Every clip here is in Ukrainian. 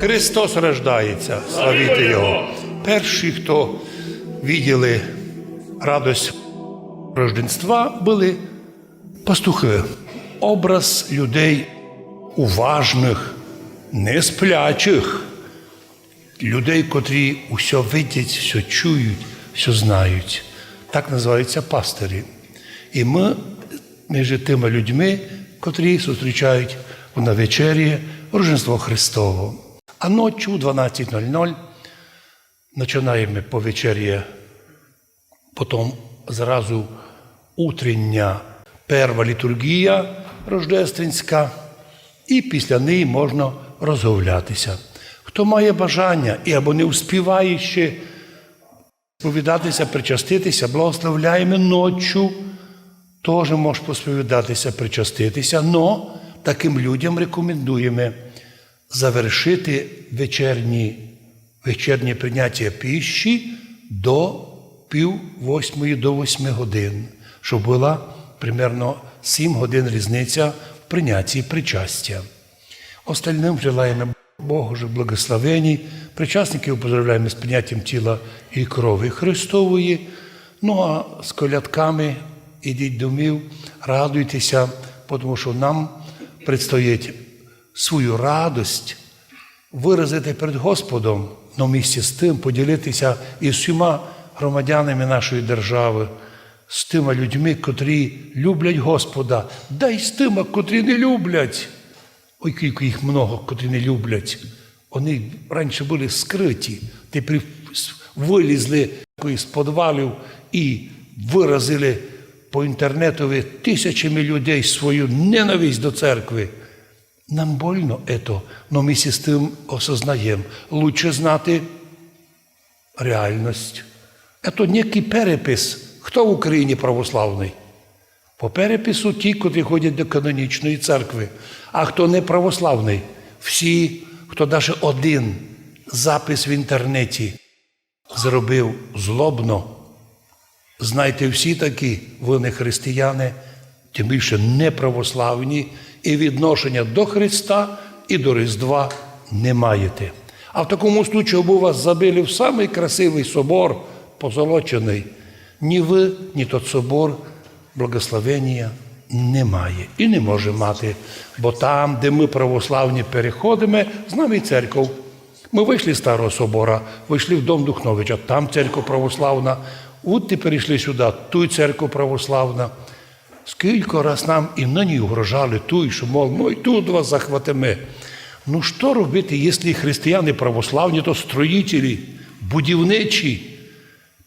Христос рождається, славіте Його. Перші, хто виділи радость рождества, були пастухи. Образ людей уважних, не сплячих, людей, котрі усе видять, все чують, все знають. Так називаються пастирі. І ми між тими людьми, котрі зустрічають на вечері Рождество Христово. А ночі у 12.00 починаємо по вечері, потім зразу утрення перша літургія рождественська, і після неї можна розмовлятися. Хто має бажання і або не успіває ще сповідатися, причаститися, благословляємо ночі, теж може посповідатися, причаститися, но таким людям рекомендуємо завершити вечірні, вечірнє прийняття пищі до пів восьмої до восьми годин, щоб була примерно сім годин різниця в прийнятті причастя. Остальним желаємо Богу же благословені, причасників поздравляємо з прийняттям тіла і крові Христової. Ну а з колядками ідіть домів, радуйтеся, тому що нам предстоїть свою радость виразити перед Господом, но місці з тим поділитися із всіма громадянами нашої держави, з тими людьми, котрі люблять Господа, да й з тими, котрі не люблять. Ой, скільки їх много, котрі не люблять. Вони раніше були скриті, тепер вилізли з підвалів і виразили по інтернетові тисячами людей свою ненависть до церкви. Нам больно это, но ми з тим осознаємо. Лучше знати реальність. Це некий перепис. Хто в Україні православний? По перепису ті, котрі ходять до канонічної церкви. А хто не православний, всі, хто навіть один запис в інтернеті зробив злобно, знайте всі такі, ви не християни, тим більше не православні, і відношення до Христа і до Різдва не маєте. А в такому случаю бо вас забили в самий красивий собор, позолочений. Ні ви, ні тот собор благословення немає і не може мати. Бо там, де ми православні переходимо, з нами і церков. Ми вийшли з Старого собора, вийшли в Дом Духновича, там церква православна. От ти перейшли сюди, тут церква православна. Скільки раз нам і нині угрожали тут, що, мов, ми тут вас захватимо. Ну що робити, якщо християни православні, то строїтелі, будівничі,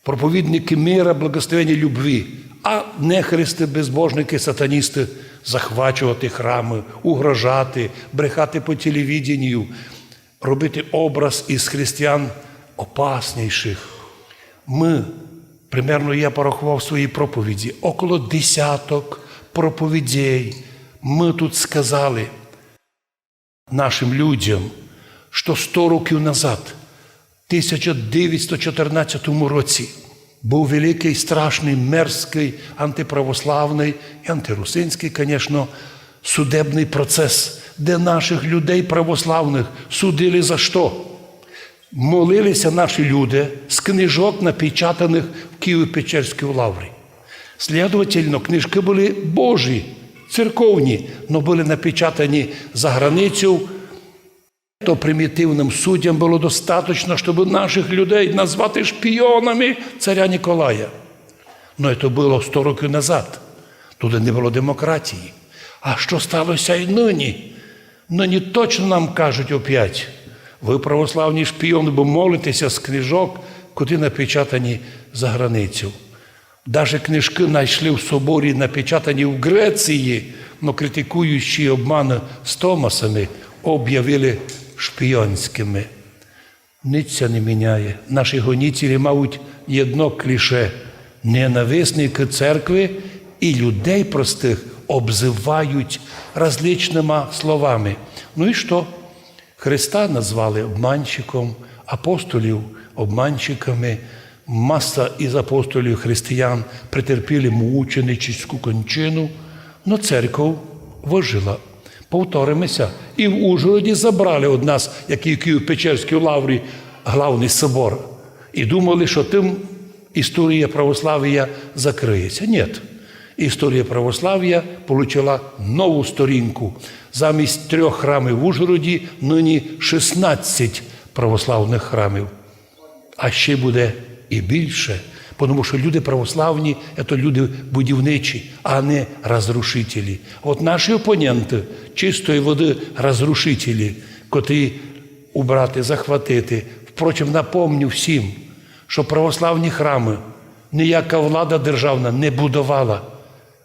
проповідники мира, благословення любві, а не христи, безбожники, сатаністи захвачувати храми, угрожати, брехати по телевіденню, робити образ із християн опасніших. Ми, примерно, я порахував свої проповіді, около десяток проповідей. Ми тут сказали нашим людям, що 100 років назад, в 1914 році, був великий, страшний, мерзкий, антиправославний і антирусинський, звісно, судебний процес, де наших людей православних судили за що? Молилися наші люди з книжок, напечатаних Києво-Печерській лаврі. Слідовательно, книжки були Божі, церковні, але були напечатані за границю. То примітивним суддям було достатньо, щоб наших людей назвати шпіонами царя Ніколая. Ну, це було 100 років назад. Туди не було демократії. А що сталося і нині? Нині точно нам кажуть опять, ви православні шпіони, бо молитеся з книжок, куди напечатані за границю. Даже книжки знайшли в соборі, напечатані в Греції, но критикуючи обман з Томасами, об'явили шпіонськими. Ниця не міняє. Наші гонітелі мають єдно кліше. Ненависники церкви і людей простих обзивають различними словами. Ну і що? Христа назвали обманщиком, апостолів обманщиками. Маса із апостолів християн претерпіли мученичську кончину, но церква вижила. повторимося. І в Ужгороді забрали од нас, як і в Києво-Печерській лаврі, главний собор. І думали, що тим історія православ'я закриється. Ні. Історія православ'я отримала нову сторінку. Замість трьох храмів в Ужгороді нині 16 православних храмів. А ще буде і більше, тому що люди православні це люди будівничі, а не розрушителі. От наші опоненти чистої води розрушителі, котрі убрати, захватити. Впрочем, напомню всім, що православні храми ніяка влада державна не будувала.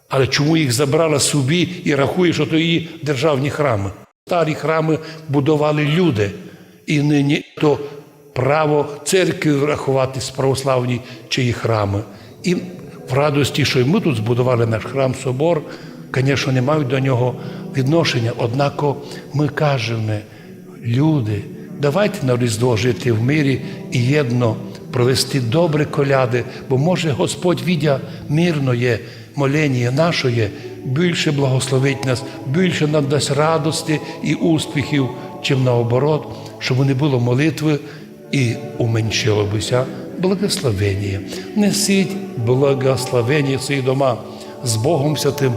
Але чому їх забрала собі і рахує, що то її державні храми? Старі храми будували люди. І нині то право церкви рахувати з православні чиї храми. І в радості, що ми тут збудували наш храм собор, звісно, не мають до нього відношення. Однако ми кажемо, люди, давайте на Різдво жити в мирі і єдно провести добре коляди, бо може Господь відя мирно є, моління нашоє, більше благословить нас, більше нам дасть радості і успіхів, чим наоборот, щоб не було молитви і уменшило бися благословення. Несіть благословення цієї дома з Богом Святим,